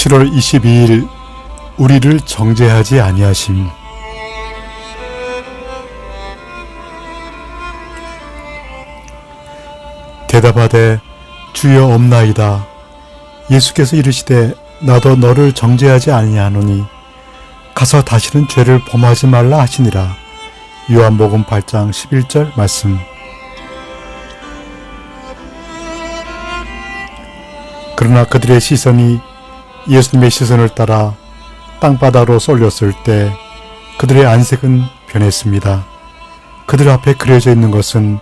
7월 22일 우리를 정죄하지 아니하심. 대답하되 주여 없나이다. 예수께서 이르시되 나도 너를 정죄하지 아니하노니 가서 다시는 죄를 범하지 말라 하시니라. 요한복음 8장 11절 말씀. 그러나 그들의 시선이 예수님의 시선을 따라 땅바다로 쏠렸을 때 그들의 안색은 변했습니다. 그들 앞에 그려져 있는 것은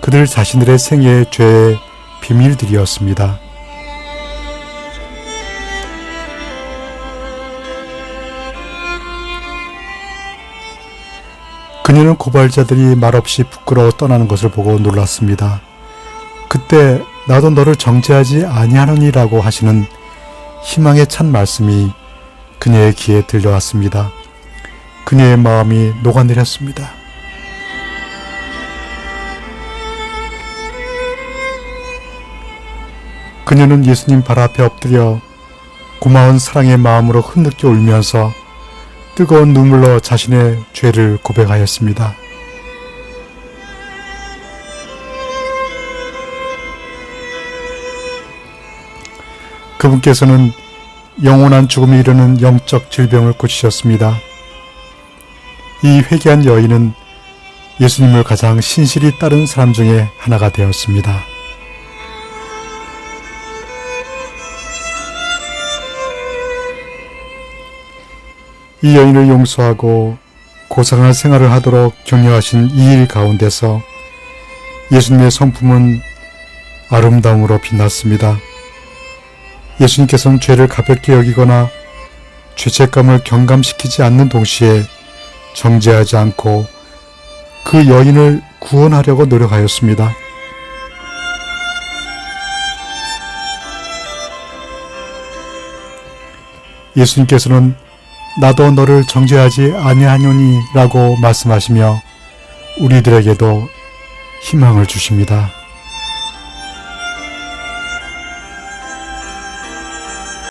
그들 자신들의 생애의 죄의 비밀들이었습니다. 그녀는 고발자들이 말없이 부끄러워 떠나는 것을 보고 놀랐습니다. 그때 나도 너를 정죄하지 아니하느니라고 하시는 희망의 찬 말씀이 그녀의 귀에 들려왔습니다. 그녀의 마음이 녹아내렸습니다. 그녀는 예수님 발 앞에 엎드려 고마운 사랑의 마음으로 흐느껴 울면서 뜨거운 눈물로 자신의 죄를 고백하였습니다. 그분께서는 영원한 죽음에 이르는 영적 질병을 고치셨습니다. 이 회개한 여인은 예수님을 가장 신실히 따른 사람 중에 하나가 되었습니다. 이 여인을 용서하고 고상한 생활을 하도록 격려하신 이 일 가운데서 예수님의 성품은 아름다움으로 빛났습니다. 예수님께서는 죄를 가볍게 여기거나 죄책감을 경감시키지 않는 동시에 정죄하지 않고 그 여인을 구원하려고 노력하였습니다. 예수님께서는 나도 너를 정죄하지 아니하노니라고 말씀하시며 우리들에게도 희망을 주십니다.